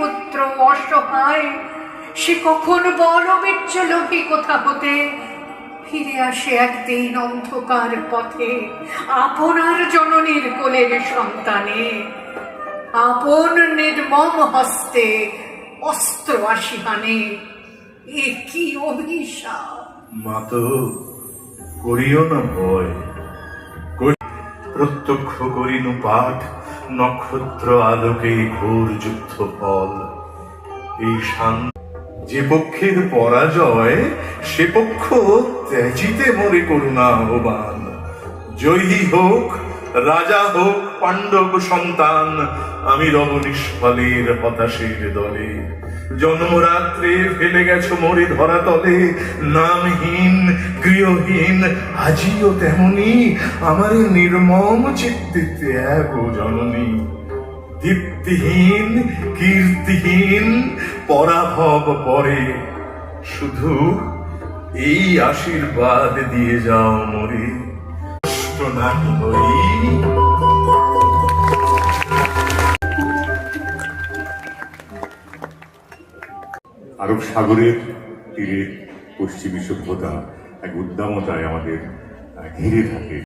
পুত্র অসহায়, সে কখন বড় বেচ্চ লোভী কোথা হতে ফিরে আসে একদিন অন্ধকার পথে আপনার জননীর কোলের সন্তানে। আপন নির্মম হস্তে অস্ত্র আসিহানে এ কি অভিশাপ? মাত করিও না ভয়। প্রত্যক্ষ করিনু পাঠ, নক্ষত্র আলোকে ঘোর যুদ্ধ ফল এই শান্ত যে পক্ষের পরাজয়, সে পক্ষ ত্যাজিতে মরে করুণা আহ্বান। জয়ী হোক, রাজা হোক, পাণ্ডব সন্তান, আমি রব নিষ্ফলের হতাশের দলে। জন্মরাত্রে ফেলে গেছো মরি ধরা তলে। নামহীন, গৃহহীন, আজিও তেমনি আমার নির্মম চিত্তে ত্যাগ ও জননী। দীপ্তিহীন, কীর্তিহীন, পরাভব পরে। শুধু এই আশীর্বাদ দিয়ে যাও মরে। কষ্ট নাহি হই আরব সাগরের তীরে পশ্চিমী সভ্যতা এক উদ্দামতায় আমাদের ঘিরে থাকে।